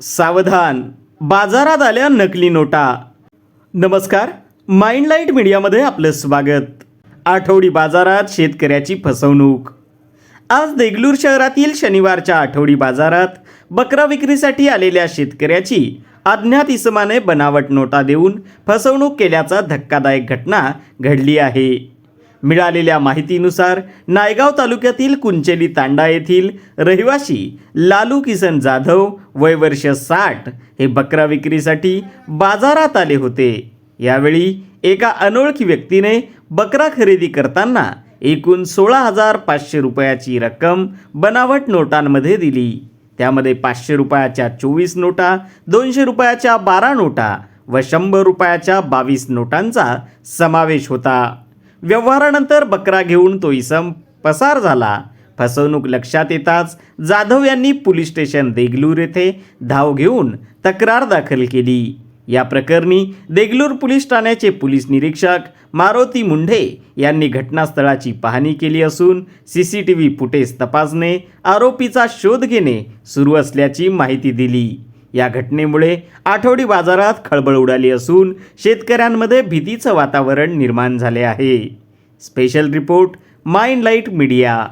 सावधान. बाजारात आल्या नकली नोटा. नमस्कार माइंडलाईट मीडियामध्ये आपलं स्वागत. आठवडी बाजारात शेतकऱ्याची फसवणूक. आज देगलूर शहरातील शनिवारच्या आठवडी बाजारात बकरा विक्रीसाठी आलेल्या शेतकऱ्याची अज्ञात इसमाने बनावट नोटा देऊन फसवणूक केल्याचा धक्कादायक घटना घडली आहे. मिळालेल्या माहितीनुसार नायगाव तालुक्यातील कुंचेली तांडा येथील रहिवासी लालू किसन जाधव वय वर्ष साठ हे बकरा विक्रीसाठी बाजारात आले होते. यावेळी एका अनोळखी व्यक्तीने बकरा खरेदी करताना एकूण सोळा हजार पाचशे रुपयाची रक्कम बनावट नोटांमध्ये दिली. त्यामध्ये पाचशे रुपयाच्या चोवीस नोटा दोनशे रुपयाच्या बारा नोटा व शंभर रुपयाच्या बावीस नोटांचा समावेश होता. व्यवहारानंतर बकरा घेऊन तो इसम पसार झाला. फसवणूक लक्षात येताच जाधव यांनी पोलीस स्टेशन देगलूर येथे धाव घेऊन तक्रार दाखल केली. या प्रकरणी देगलूर पोलीस ठाण्याचे पोलीस निरीक्षक मारुती मुंढे यांनी घटनास्थळाची पाहणी केली असून C C T V footage तपासणे आरोपीचा शोध घेणे सुरू असल्याची माहिती दिली. या घटनेमुळे आठवडी बाजारात खळबळ उडाली असून शेतकऱ्यांमध्ये भीतीचं वातावरण निर्माण झाले आहे. Special report mind light media.